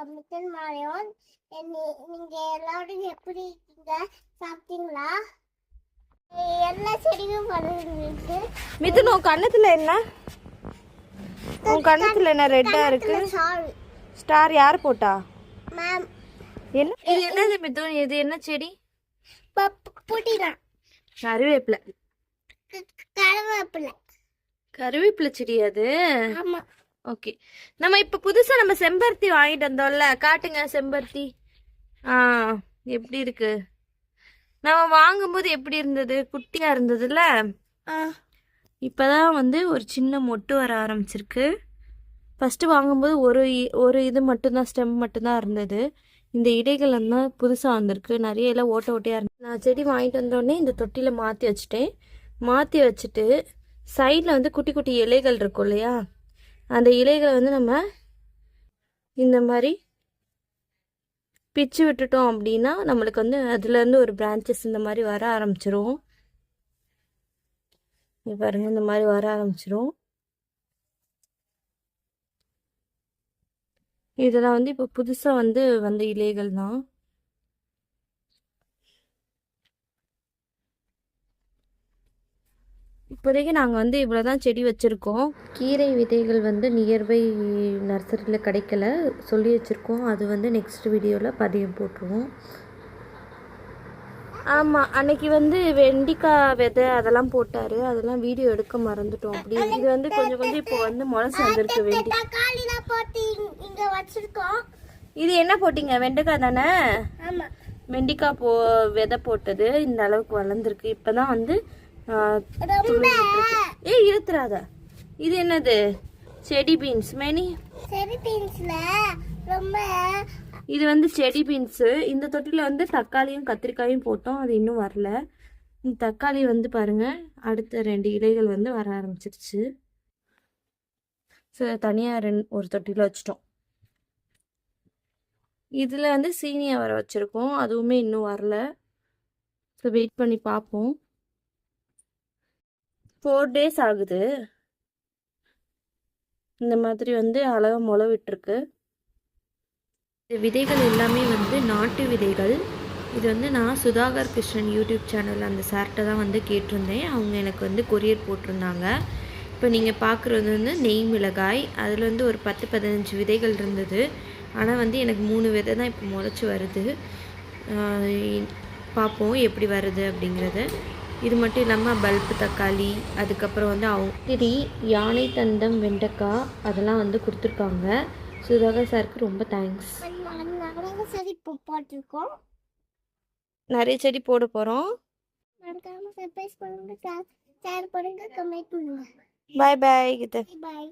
உங்க மித்தன் மாலையோன் நீங்க எல்லாரும் எப்படி இருக்கீங்க? சாப்பிட்டீங்களா? எல்லா செடியும் வளர்ந்துருக்கு? மிதுன் உன் கண்ணத்துல என்ன? உன் கண்ணத்துல என்ன? ரெட்டா இருக்கு. ஸ்டார் யார் போட்டா? மேம் என்ன? இது என்னது மிதுன் இது என்ன செடி? புதினா. கருவேப்பிலை. கருவேப்பிலை. கருவேப்பிலை செடி அது? ஆமா. ஓகே நம்ம இப்ப புதுசா நம்ம செம்பருத்தி வாங்கிட்டு வந்தோம்ல காட்டுங்க செம்பருத்தி. ஆ எப்படி இருக்கு? நம்ம வாங்கும்போது எப்படி இருந்தது? குட்டியா இருந்ததுல்ல? இப்பதான் வந்து ஒரு சின்ன மொட்டு வர ஆரம்பிச்சிருக்கு. ஃபஸ்ட்டு வாங்கும்போது ஒரு ஒரு இது மட்டும்தான் ஸ்டெம் மட்டும்தான் இருந்தது. இந்த இடைகள் தான் புதுசாக வந்திருக்கு. நிறைய எல்லாம் ஓட்ட ஓட்டையாக இருந்தது நான் செடி வாங்கிட்டு வந்தோடனே இந்த தொட்டியில் மாற்றி வச்சுட்டேன். மாற்றி வச்சுட்டு சைடில் வந்து குட்டி குட்டி இலைகள் இருக்கும் இல்லையா? அந்த இலைகளை வந்து நம்ம இந்த மாதிரி பிச்சு விட்டுட்டோம் அப்படின்னா நம்மளுக்கு வந்து அதுலேருந்து ஒரு பிரான்ச்சஸ் இந்த மாதிரி வர ஆரம்பிச்சிரும். பாருங்க இந்த மாதிரி வர ஆரம்பிச்சிரும். இதெல்லாம் வந்து இப்போ புதுசாக வந்து வந்த இலைகள் தான் இப்போதைக்கு நாங்கள் வந்து இவ்வளோ தான் செடி வச்சுருக்கோம். கீரை விதைகள் வந்து நியர்பை நர்சரியில் கிடைக்கல. சொல்லி வச்சுருக்கோம். அது வந்து நெக்ஸ்ட் வீடியோவில் பதியம் போட்டுருவோம். ஆமாம் அன்னைக்கு வந்து வெண்டிக்காய் விதை அதெல்லாம் போட்டார். அதெல்லாம் வீடியோ எடுக்க மறந்துட்டோம். அப்படி இது வந்து கொஞ்சம் கொஞ்சம் இப்போ வந்து முளைச்சு வந்திருக்கு வெண்டி இது என்ன போட்டீங்க? வெண்டைக்காய் தானே? ஆமா. வெண்டிக்காய் போ விதை போட்டது. இந்த அளவுக்கு வளர்ந்துருக்கு. இப்பதான் வந்து ஏய் இழுத்துறாத. இது என்னது? செடி பீன்ஸ். மேனி? சரி பீன்ஸ்ல ரொம்ப. இது வந்து செடி பீன்ஸு. இந்த தொட்டியில் வந்து தக்காளியும் கத்திரிக்காயும் போட்டோம். அது இன்னும் வரல. இந்த தக்காளி வந்து பாருங்க அடுத்த ரெண்டு இலைகள் வந்து வர ஆரம்பிச்சிருச்சு. ஸோ தனியாக ரெண்டு ஒரு தொட்டியில் வச்சிட்டோம். இதில் வந்து சீனியை வர வச்சுருக்கோம். அதுவுமே இன்னும் வரல. ஸோ வெயிட் பண்ணி பார்ப்போம் ஃபோர் டேஸ் ஆகுது. இந்த மாதிரி வந்து அழகாக முளவிட்டுருக்கு. இந்த விதைகள் எல்லாமே வந்து நாட்டு விதைகள். இது வந்து நான் சுதாகர் கிருஷ்ணன் யூடியூப் சேனலில் அந்த சார்கிட்ட தான் வந்து கேட்டிருந்தேன். அவங்க எனக்கு வந்து கொரியர் போட்டிருந்தாங்க. இப்போ நீங்கள் பார்க்குறது வந்து நெய் மிளகாய். அதில் வந்து ஒரு பத்து பதினஞ்சு விதைகள் இருந்தது. ஆனால் வந்து எனக்கு மூணு விதை தான் இப்போ முளைச்சி வருது. பார்ப்போம் எப்படி வருது அப்படிங்கிறது. இது மட்டும் இல்லாமல் பல்பு தக்காளி அதுக்கப்புறம் வந்து திரி யானை தந்தம் வெண்டைக்காய் அதெல்லாம் வந்து கொடுத்துருக்காங்க. சுதாகர் சாருக்கு ரொம்ப தேங்க்ஸ் இப்போ போட்டிருக்கோம் நிறைய செடி போட போகிறோம் மறக்காம சர்ப்ரைஸ் பண்ணுங்க. ஷேர் பண்ணுங்க கமெண்ட் பண்ணுங்க. பாய் பாய் பாய்